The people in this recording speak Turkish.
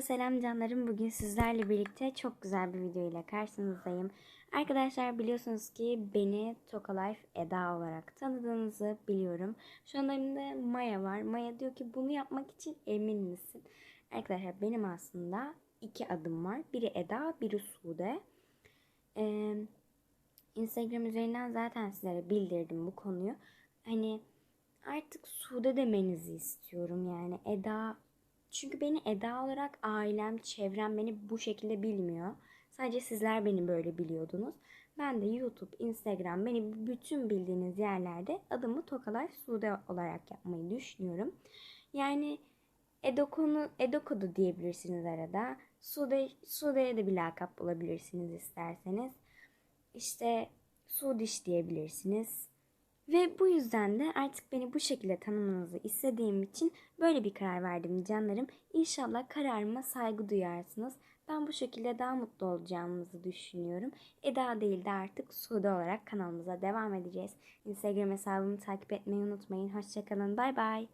selam canlarım. Bugün sizlerle birlikte çok güzel bir video ile karşınızdayım. Arkadaşlar biliyorsunuz ki beni Toka Life Eda olarak tanıdığınızı biliyorum. Şu anda elimde Maya var. Maya diyor ki bunu yapmak için emin misin? Arkadaşlar benim aslında iki adım var. Biri Eda, biri Sude. Ee, Instagram üzerinden zaten sizlere bildirdim bu konuyu. Hani artık Sude demenizi istiyorum yani. Eda çünkü beni Eda olarak ailem, çevrem beni bu şekilde bilmiyor. Sadece sizler beni böyle biliyordunuz. Ben de YouTube, Instagram, beni bütün bildiğiniz yerlerde adımı Tokalay Sude olarak yapmayı düşünüyorum. Yani Edoko'nu Edoko'du diyebilirsiniz arada. Sude, Sude'ye de bir lakap bulabilirsiniz isterseniz. İşte Sudiş diyebilirsiniz. Ve bu yüzden de artık beni bu şekilde tanımanızı istediğim için böyle bir karar verdim canlarım. İnşallah kararıma saygı duyarsınız. Ben bu şekilde daha mutlu olacağımızı düşünüyorum. Eda değil de artık Sude olarak kanalımıza devam edeceğiz. Instagram hesabımı takip etmeyi unutmayın. Hoşçakalın. Bay bay.